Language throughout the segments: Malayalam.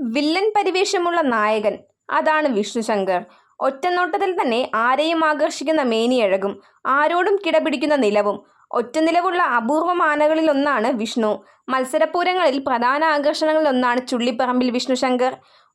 വില്ലൻ പരിവേഷമുള്ള നായകൻ. അതാണ് വിഷ്ണു ശങ്കർ ഒറ്റനോട്ടത്തിൽ തന്നെ ആരെയും ആകർഷിക്കുന്ന മേനിയഴകും ആരോടും കിടപിടിക്കുന്ന നിലവും ഒറ്റ നിലവുള്ള അപൂർവം ആനകളിലൊന്നാണ് വിഷ്ണു. മത്സരപൂരങ്ങളിൽ പ്രധാന ആകർഷണങ്ങളിലൊന്നാണ് ചുള്ളിപ്പറമ്പിൽ വിഷ്ണു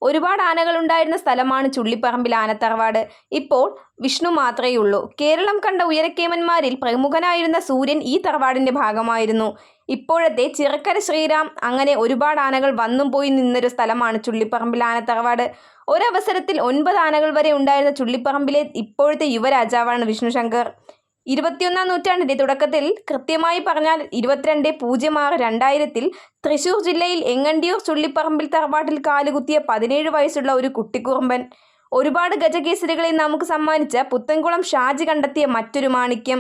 ശങ്കർ ആനകൾ ഉണ്ടായിരുന്ന സ്ഥലമാണ് ചുള്ളിപ്പറമ്പിൽ ആനത്തറവാട്. ഇപ്പോൾ വിഷ്ണു മാത്രമേ ഉള്ളൂ. കേരളം കണ്ട ഉയരക്കേമന്മാരിൽ പ്രമുഖനായിരുന്ന സൂര്യൻ ഈ തറവാടിന്റെ ഭാഗമായിരുന്നു. ഇപ്പോഴത്തെ ചിറക്കര ശ്രീരാം അങ്ങനെ ഒരുപാട് ആനകൾ വന്നും പോയി നിന്നൊരു സ്ഥലമാണ് ചുള്ളിപ്പറമ്പിൽ ആനത്തറവാട്. ഒരവസരത്തിൽ ഒൻപത് ആനകൾ വരെ ഉണ്ടായിരുന്ന ചുള്ളിപ്പറമ്പിലെ ഇപ്പോഴത്തെ യുവരാജാവാണ് വിഷ്ണു ശങ്കർ ഇരുപത്തിയൊന്നാം നൂറ്റാണ്ടിന്റെ തുടക്കത്തിൽ കൃത്യമായി പറഞ്ഞാൽ ഇരുപത്തിരണ്ട് പൂജ്യം ആറ് രണ്ടായിരത്തിൽ തൃശൂർ ജില്ലയിൽ എങ്ങണ്ടിയൂർ ചുള്ളിപ്പറമ്പിൽ തറവാട്ടിൽ കാലുകുത്തിയ പതിനേഴ് വയസ്സുള്ള ഒരു കുട്ടിക്കുറുമ്പൻ. ഒരുപാട് ഗജകേസരികളെ നമുക്ക് സമ്മാനിച്ച പുത്തൻകുളം ഷാജി കണ്ടെത്തിയ മറ്റൊരു മാണിക്യം.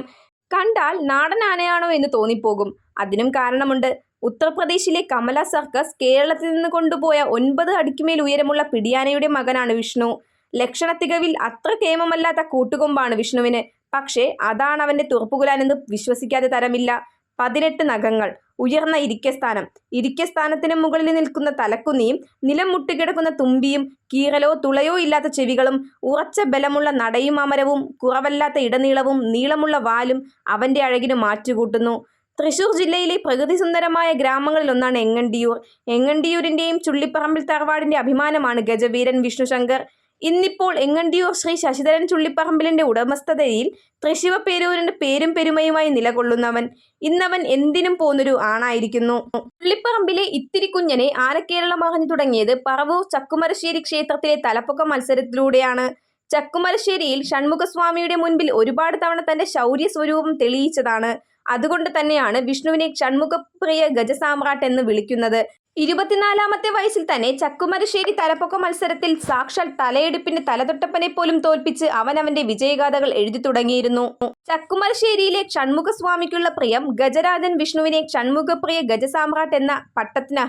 കണ്ടാൽ നാടൻ ആനയാണോ എന്ന് തോന്നിപ്പോകും. അതിനും കാരണമുണ്ട്. ഉത്തർപ്രദേശിലെ കമല സർക്കസ് കേരളത്തിൽ നിന്ന് കൊണ്ടുപോയ ഒൻപത് അടിക്കുമേൽ ഉയരമുള്ള പിടിയാനയുടെ മകനാണ് വിഷ്ണു. ലക്ഷണത്തികവിൽ അത്ര കേമമല്ലാത്ത കൂട്ടുകൊമ്പാണ് വിഷ്ണുവിന്. പക്ഷേ അതാണ് അവന്റെ തുറപ്പുകുലാനെന്ന് വിശ്വസിക്കാതെ തരമില്ല. പതിനെട്ട് നഖങ്ങൾ ഉയർന്ന ഇരിക്കസ്ഥാനം ഇരിക്കസ്ഥാനത്തിന് മുകളിൽ നിൽക്കുന്ന തലക്കുന്നിയും നിലം മുട്ടിക്കിടക്കുന്ന തുമ്പിയും കീറലോ തുളയോ ഇല്ലാത്ത ചെവികളും ഉറച്ച ബലമുള്ള നടയും അമരവും കുറവല്ലാത്ത ഇടനീളവും നീളമുള്ള വാലും അവന്റെ അഴകിന് മാറ്റുകൂട്ടുന്നു. തൃശൂർ ജില്ലയിലെ പ്രകൃതി സുന്ദരമായ ഗ്രാമങ്ങളിലൊന്നാണ് എങ്ങണ്ടിയൂർ. എങ്ങണ്ടിയൂരിന്റെയും ചുള്ളിപ്പറമ്പിൽ തറവാടിന്റെ അഭിമാനമാണ് ഗജവീരൻ വിഷ്ണു ശങ്കർ ഇന്നിപ്പോൾ എങ്ങണ്ടിയോ ശ്രീ ശശിധരൻ ചുള്ളിപ്പറമ്പിലിന്റെ ഉടമസ്ഥതയിൽ തൃശിവ പേരൂരിന്റെ പേരും പെരുമയുമായി നിലകൊള്ളുന്നവൻ. ഇന്നവൻ എന്തിനും പോന്നൊരു ആണായിരിക്കുന്നു. ചുള്ളിപ്പറമ്പിലെ ഇത്തിരി കുഞ്ഞനെ ആനക്കേരളം അറിഞ്ഞു തുടങ്ങിയത് പറവൂർ ചക്കുമരശ്ശേരി ക്ഷേത്രത്തിലെ തലപ്പൊക്ക മത്സരത്തിലൂടെയാണ്. ചക്കുമരശ്ശേരിയിൽ ഷൺമുഖസ്വാമിയുടെ മുൻപിൽ ഒരുപാട് തവണ തന്റെ ശൗര്യ സ്വരൂപം തെളിയിച്ചതാണ്. അതുകൊണ്ട് തന്നെയാണ് വിഷ്ണുവിനെ ഷൺമുഖപ്രിയ ഗജസാമ്രാട്ട് എന്ന് വിളിക്കുന്നത്. ഇരുപത്തിനാലാമത്തെ വയസ്സിൽ തന്നെ ചക്കുമരശ്ശേരി തലപ്പൊക്ക മത്സരത്തിൽ സാക്ഷാൽ തലയെടുപ്പിന്റെ തലതൊട്ടപ്പനെ പോലും തോൽപ്പിച്ച് അവൻ അവന്റെ വിജയഗാഥകൾ എഴുതി തുടങ്ങിയിരുന്നു. ചക്കുമരശ്ശേരിയിലെ ഷൺമുഖസ്വാമിക്കുള്ള പ്രിയം ഗജരാജൻ വിഷ്ണുവിനെ ഷൺമുഖപ്രിയ ഗജസാമ്രാട്ട് എന്ന പട്ടത്തിന്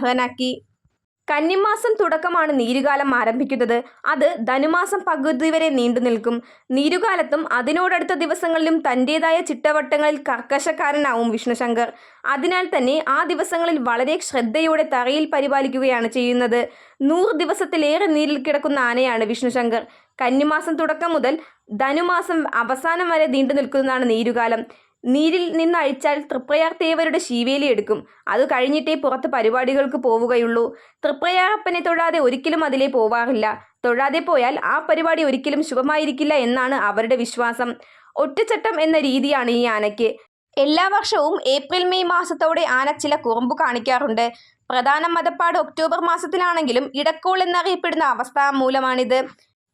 കന്നിമാസം തുടക്കമാണ് നീരുകാലം ആരംഭിക്കുന്നത്. അത് ധനുമാസം പകുതി വരെ നീണ്ടു നിൽക്കും. നീരുകാലത്തും അതിനോടടുത്ത ദിവസങ്ങളിലും തന്റെതായ ചിട്ടവട്ടങ്ങളിൽ കർക്കശക്കാരനാവും വിഷ്ണുശങ്കർ. അതിനാൽ തന്നെ ആ ദിവസങ്ങളിൽ വളരെ ശ്രദ്ധയോടെ തറയിൽ പരിപാലിക്കുകയാണ് ചെയ്യുന്നത്. നൂറ് ദിവസത്തിലേറെ നീരിൽ കിടക്കുന്ന ആനയാണ് വിഷ്ണുശങ്കർ. കന്നിമാസം തുടക്കം മുതൽ ധനുമാസം അവസാനം വരെ നീണ്ടു നിൽക്കുന്നതാണ് നീരുകാലം. നീരിൽ നിന്ന് അഴിച്ചാൽ തൃപ്രയാർ തേവരുടെ ശീവേലി എടുക്കും. അത് കഴിഞ്ഞിട്ടേ പുറത്ത് പരിപാടികൾക്ക് പോവുകയുള്ളൂ. തൃപ്രയാറപ്പനെ തൊഴാതെ ഒരിക്കലും അതിലേ പോവാറില്ല. തൊഴാതെ പോയാൽ ആ പരിപാടി ഒരിക്കലും ശുഭമായിരിക്കില്ല എന്നാണ് അവരുടെ വിശ്വാസം. ഒറ്റച്ചട്ടം എന്ന രീതിയാണ് ഈ ആനയ്ക്ക്. എല്ലാ വർഷവും ഏപ്രിൽ മെയ് മാസത്തോടെ ആന ചില കുറുമ്പ് കാണിക്കാറുണ്ട്. പ്രധാന മതപ്പാട് ഒക്ടോബർ മാസത്തിലാണെങ്കിലും ഇടക്കോൾ എന്നറിയപ്പെടുന്ന അവസ്ഥ മൂലമാണിത്.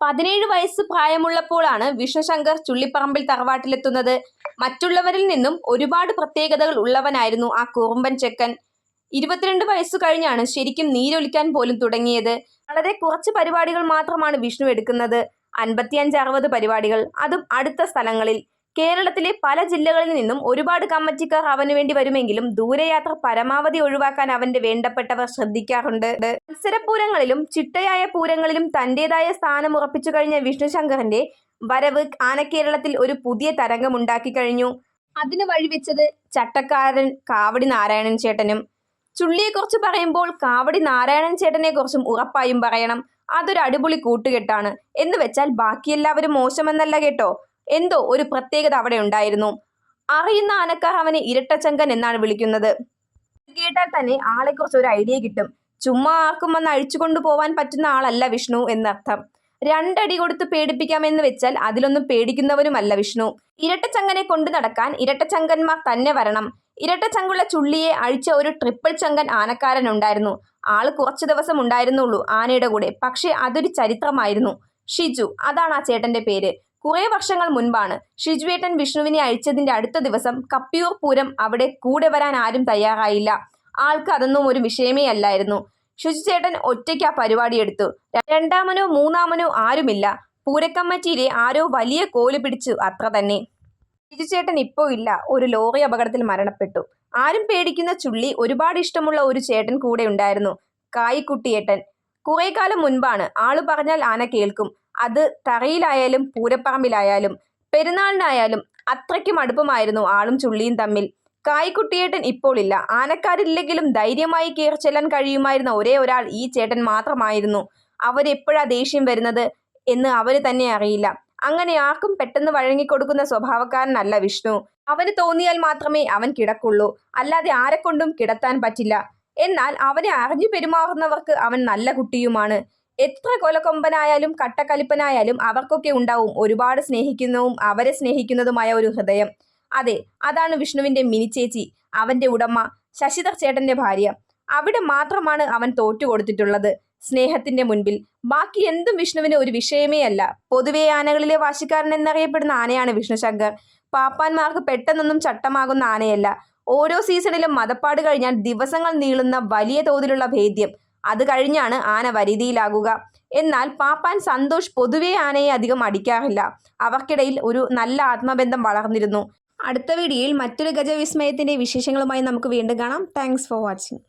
പതിനേഴ് വയസ്സ് പ്രായമുള്ളപ്പോഴാണ് വിഷ്ണുശങ്കർ ചുള്ളിപ്പറമ്പിൽ തറവാട്ടിലെത്തുന്നത്. മറ്റുള്ളവരിൽ നിന്നും ഒരുപാട് പ്രത്യേകതകൾ ഉള്ളവനായിരുന്നു ആ കുറുമ്പൻ ചെക്കൻ. ഇരുപത്തിരണ്ട് വയസ്സു കഴിഞ്ഞാണ് ശരിക്കും നീരൊലിക്കാൻ പോലും തുടങ്ങിയത്. വളരെ കുറച്ച് പരിപാടികൾ മാത്രമാണ് വിഷ്ണു എടുക്കുന്നത്. അൻപത്തിയഞ്ച് അറുപത് പരിപാടികൾ. അതും അടുത്ത സ്ഥലങ്ങളിൽ. കേരളത്തിലെ പല ജില്ലകളിൽ നിന്നും ഒരുപാട് കമ്മിറ്റിക്കാർ അവന് വേണ്ടി വരുമെങ്കിലും ദൂരയാത്ര പരമാവധി ഒഴിവാക്കാൻ അവന്റെ വേണ്ടപ്പെട്ടവർ ശ്രദ്ധിക്കാറുണ്ട്. മത്സരപൂരങ്ങളിലും ചിട്ടയായ പൂരങ്ങളിലും തന്റേതായ സ്ഥാനം ഉറപ്പിച്ചു കഴിഞ്ഞ വിഷ്ണുശങ്കറിന്റെ വരവ് ആനക്കേരളത്തിൽ ഒരു പുതിയ തരംഗമുണ്ടാക്കി കഴിഞ്ഞു. അതിന് വഴിവെച്ചത് ചട്ടക്കാരൻ കാവടി നാരായണൻ ചേട്ടനും. ചുള്ളിയെക്കുറിച്ച് പറയുമ്പോൾ കാവടി നാരായണൻ ചേട്ടനെ കുറിച്ചും ഉറപ്പായും പറയണം. അതൊരു അടിപൊളി കൂട്ടുകെട്ടാണ്. എന്ന് വെച്ചാൽ ബാക്കിയെല്ലാവരും മോശമെന്നല്ല കേട്ടോ. എന്തോ ഒരു പ്രത്യേകത അവിടെ ഉണ്ടായിരുന്നു. അറിയുന്ന ആനക്കാർ അവനെ ഇരട്ടച്ചങ്കൻ എന്നാണ് വിളിക്കുന്നത്. കേട്ടാൽ തന്നെ ആളെക്കുറിച്ച് ഒരു ഐഡിയ കിട്ടും. ചുമ്മാ ആർക്കും വന്ന് അഴിച്ചുകൊണ്ടു പോവാൻ പറ്റുന്ന ആളല്ല വിഷ്ണു എന്നർത്ഥം. രണ്ടടി കൊടുത്ത് പേടിപ്പിക്കാമെന്ന് വെച്ചാൽ അതിലൊന്നും പേടിക്കുന്നവരുമല്ല വിഷ്ണു. ഇരട്ടച്ചങ്കനെ കൊണ്ടു നടക്കാൻ ഇരട്ടച്ചങ്കന്മാർ തന്നെ വരണം. ഇരട്ടച്ചങ്കുള്ള ചുള്ളിയെ അഴിച്ച ഒരു ട്രിപ്പിൾ ചങ്കൻ ആനക്കാരൻ ഉണ്ടായിരുന്നു. ആൾ കുറച്ചു ദിവസം ഉണ്ടായിരുന്നുള്ളൂ ആനയുടെ കൂടെ. പക്ഷേ അതൊരു ചരിത്രമായിരുന്നു. ഷിജു അതാണ് ആ ചേട്ടന്റെ പേര്. കുറെ വർഷങ്ങൾ മുൻപാണ് ഷിജുവേട്ടൻ വിഷ്ണുവിനെ അഴിച്ചതിന്റെ അടുത്ത ദിവസം കപ്പിയൂർ പൂരം അവിടെ കൂടെ വരാൻ ആരും തയ്യാറായില്ല. ആൾക്ക് അതൊന്നും ഒരു വിഷയമേ അല്ലായിരുന്നു. ശുചിചേട്ടൻ ഒറ്റയ്ക്ക് ആ പരിപാടി എടുത്തു. രണ്ടാമനോ മൂന്നാമനോ ആരുമില്ല. പൂരക്കമ്മറ്റിയിലെ ആരോ വലിയ കോൽ പിടിച്ചു അത്ര തന്നെ. ശുചിചേട്ടൻ ഇപ്പോ ഇല്ല. ഒരു ലോറി അപകടത്തിൽ മരണപ്പെട്ടു. ആരും പേടിക്കുന്ന ചുള്ളി ഒരുപാട് ഇഷ്ടമുള്ള ഒരു ചേട്ടൻ കൂടെ ഉണ്ടായിരുന്നു. കായിക്കുട്ടിയേട്ടൻ. കുറെ കാലം മുൻപാണ്. ആൾ പറഞ്ഞാൽ ആന കേൾക്കും. അത് തറയിലായാലും പൂരപ്പറമ്പിലായാലും പെരുന്നാളിനായാലും അത്രയ്ക്കും അടുപ്പമായിരുന്നു ആളും ചുള്ളിയും തമ്മിൽ. കായ്ക്കുട്ടിയേട്ടൻ ഇപ്പോൾ ഇല്ല. ആനക്കാരില്ലെങ്കിലും ധൈര്യമായി കയറി ചെല്ലാൻ കഴിയുമായിരുന്ന ഒരേ ഒരാൾ ഈ ചേട്ടൻ മാത്രമായിരുന്നു. അവരെപ്പോഴാ ദേഷ്യം വരുന്നത് എന്ന് അവർ തന്നെ അറിയില്ല. അങ്ങനെ ആർക്കും പെട്ടെന്ന് വഴങ്ങിക്കൊടുക്കുന്ന സ്വഭാവക്കാരനല്ല വിഷ്ണു. അവന് തോന്നിയാൽ മാത്രമേ അവൻ കിടക്കുള്ളൂ. അല്ലാതെ ആരെക്കൊണ്ടും കിടത്താൻ പറ്റില്ല. എന്നാൽ അവനെ അറിഞ്ഞു പെരുമാറുന്നവർക്ക് അവൻ നല്ല കുട്ടിയുമാണ്. എത്ര കൊലക്കൊമ്പനായാലും കട്ടക്കലിപ്പനായാലും അവർക്കൊക്കെ ഉണ്ടാവും ഒരുപാട് സ്നേഹിക്കുന്നതും അവരെ സ്നേഹിക്കുന്നതുമായ ഒരു ഹൃദയം. അതെ അതാണ് വിഷ്ണുവിന്റെ മിനിച്ചേച്ചി അവന്റെ ഉടമ ശശിധർ ചേട്ടന്റെ ഭാര്യ. അവിടെ മാത്രമാണ് അവൻ തോറ്റു കൊടുത്തിട്ടുള്ളത് സ്നേഹത്തിന്റെ മുൻപിൽ. ബാക്കി എന്തും വിഷ്ണുവിന് ഒരു വിഷയമേ അല്ല. പൊതുവെ ആനകളിലെ വാശിക്കാരൻ എന്നറിയപ്പെടുന്ന ആനയാണ് വിഷ്ണുശങ്കർ. പാപ്പാന്മാർക്ക് പെട്ടെന്നൊന്നും ചട്ടമാകുന്ന ആനയല്ല. ഓരോ സീസണിലും മതപ്പാട് കഴിഞ്ഞാൽ ദിവസങ്ങൾ നീളുന്ന വലിയ തോതിലുള്ള ഭേദ്യം. അത് കഴിഞ്ഞാണ് ആന വരുതിയിലാകുക. എന്നാൽ പാപ്പാൻ സന്തോഷ് പൊതുവെ ആനയെ അധികം അടിക്കാറില്ല. അവർക്കിടയിൽ ഒരു നല്ല ആത്മബന്ധം വളർന്നിരുന്നു. അടുത്ത വീഡിയോയിൽ മറ്റൊരു ഗജവിസ്മയത്തിന്റെ വിശേഷങ്ങളുമായി നമുക്ക് വീണ്ടും കാണാം. Thanks for watching